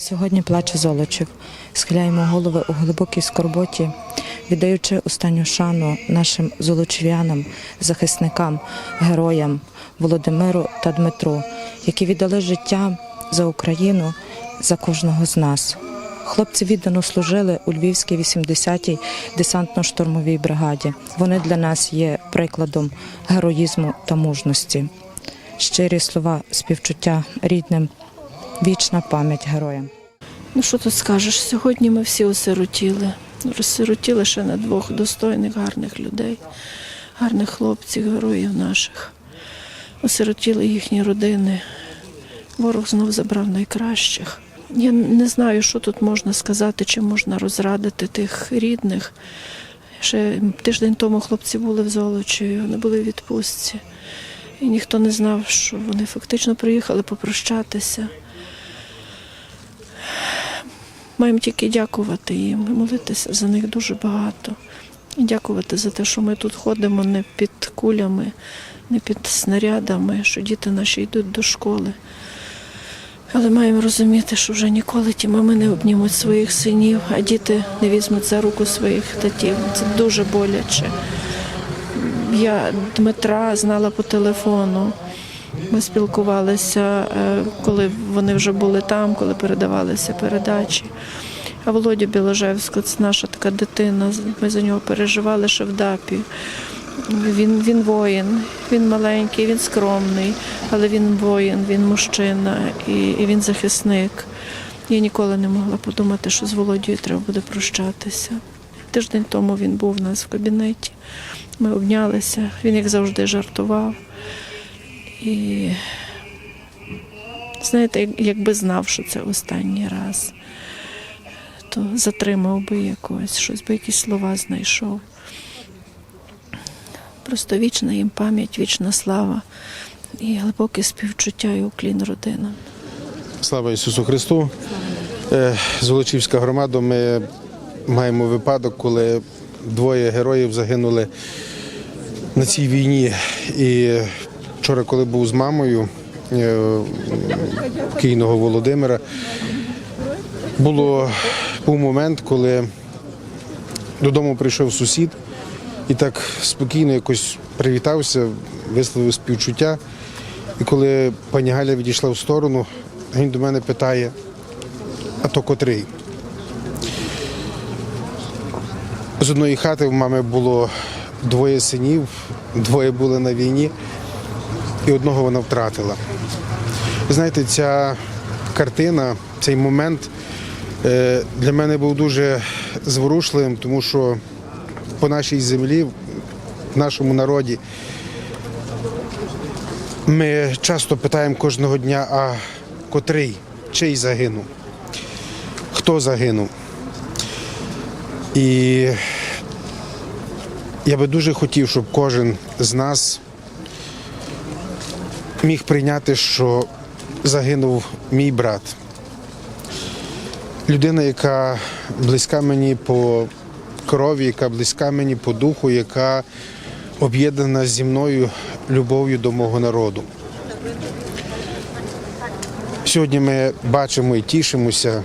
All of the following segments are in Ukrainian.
Сьогодні плаче Золочів. Схиляємо голови у глибокій скорботі, віддаючи останню шану нашим золочів'янам, захисникам, героям Володимиру та Дмитру, які віддали життя за Україну, за кожного з нас. Хлопці віддано служили у Львівській 80-й десантно-штурмовій бригаді. Вони для нас є прикладом героїзму та мужності. Щирі слова співчуття рідним, вічна пам'ять героям. Ну що тут скажеш? Сьогодні ми всі осиротіли. Розсиротіли ще на двох достойних, гарних людей, гарних хлопців, героїв наших. Осиротіли їхні родини. Ворог знов забрав найкращих. Я не знаю, що тут можна сказати, чи можна розрадити тих рідних. Ще тиждень тому хлопці були в Золочі, вони були в відпустці. І ніхто не знав, що вони фактично приїхали попрощатися. Маємо тільки дякувати їм, молитися за них дуже багато. І дякувати за те, що ми тут ходимо не під кулями, не під снарядами, що діти наші йдуть до школи. Але маємо розуміти, що вже ніколи ті мами не обнімуть своїх синів, а діти не візьмуть за руку своїх татів. Це дуже боляче. Я Дмитра знала по телефону. Ми спілкувалися, е, коли вони вже були там, коли передавалися передачі. А Володя Біложевського, це наша така дитина. Ми за нього переживали ще в ДАПі. Він, він воїн, він маленький, він скромний, але він воїн, він мужчина і, і він захисник. Я ніколи не могла подумати, що з Володією треба буде прощатися. Тиждень тому він був у нас в кабінеті. Ми обнялися, він, як завжди, жартував. І знаєте, якби знав, що це останній раз, то затримав би якось, щось би якісь слова знайшов. Просто вічна їм пам'ять, вічна слава і глибоке співчуття і уклін родинам. Слава Ісусу Христу. Е, Золочівська громада. Ми маємо випадок, коли двоє героїв загинули на цій війні. І вчора, коли був з мамою е, кійного Володимира, було був момент, коли додому прийшов сусід і так спокійно якось привітався, висловив співчуття. І коли пані Галя відійшла в сторону, він до мене питає, а то котрий? З одної хати в мами було двоє синів, двоє були на війні, і одного вона втратила. Знаєте, ця картина, цей момент е, для мене був дуже зворушливим, тому що по нашій землі, в нашому народі, ми часто питаємо кожного дня, а котрий, чий загинув, хто загинув. І я би дуже хотів, щоб кожен з нас міг прийняти, що загинув мій брат. Людина, яка близька мені по крові, яка близька мені по духу, яка об'єднана зі мною любов'ю до мого народу. Сьогодні ми бачимо і тішимося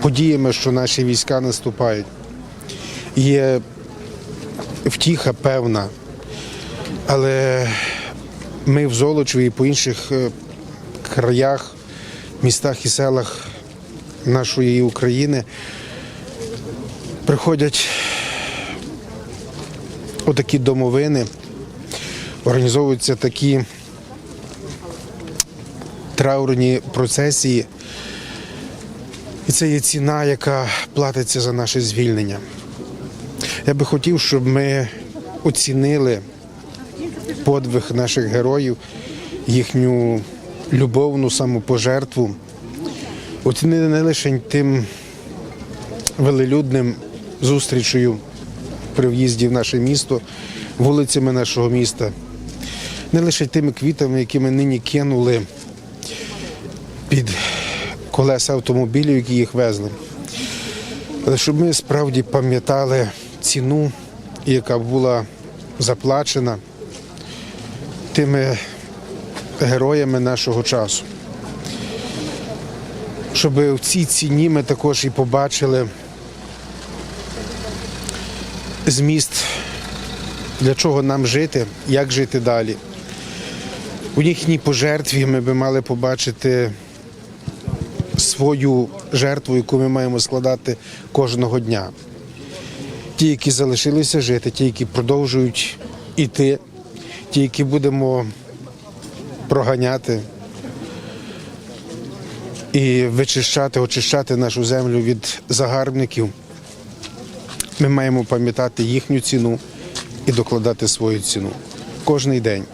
подіями, що наші війська наступають. Є втіха певна, але ми в Золочеві і по інших е, краях, містах і селах нашої України приходять отакі домовини, організовуються такі траурні процесії. І це є ціна, яка платиться за наше звільнення. Я би хотів, щоб ми оцінили подвиг наших героїв, їхню любовну самопожертву, оцінили не лише тим велелюдним зустрічею при в'їзді в наше місто, вулицями нашого міста, не лише тими квітами, які ми нині кинули під колеса автомобілів, які їх везли. Але щоб ми справді пам'ятали ціну, яка була заплачена тими героями нашого часу. щоб в цій ціні ми також і побачили зміст, для чого нам жити, як жити далі. У їхній пожертві ми би мали побачити свою жертву, яку ми маємо складати кожного дня. Ті, які залишилися жити, ті, які продовжують іти, ті, які будемо проганяти і вичищати, очищати нашу землю від загарбників. Ми маємо пам'ятати їхню ціну і докладати свою ціну кожний день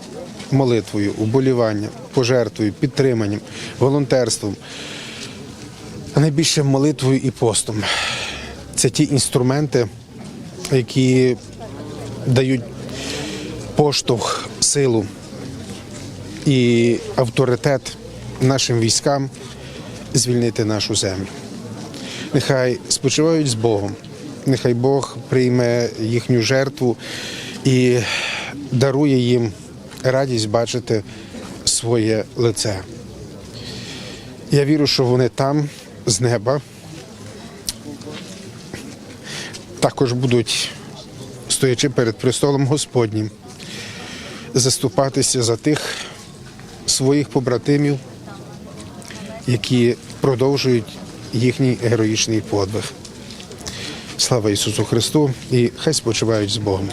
молитвою, уболіванням, пожертвою, підтриманням, волонтерством, а найбільше молитвою і постом. Це ті інструменти, які дають поштовх, силу і авторитет нашим військам звільнити нашу землю. Нехай спочивають з Богом, нехай Бог прийме їхню жертву і дарує їм радість бачити своє лице. Я вірю, що вони там, з неба, також будуть, стоячи перед престолом Господнім, заступатися за тих своїх побратимів, які продовжують їхній героїчний подвиг. Слава Ісусу Христу і хай спочивають з Богом.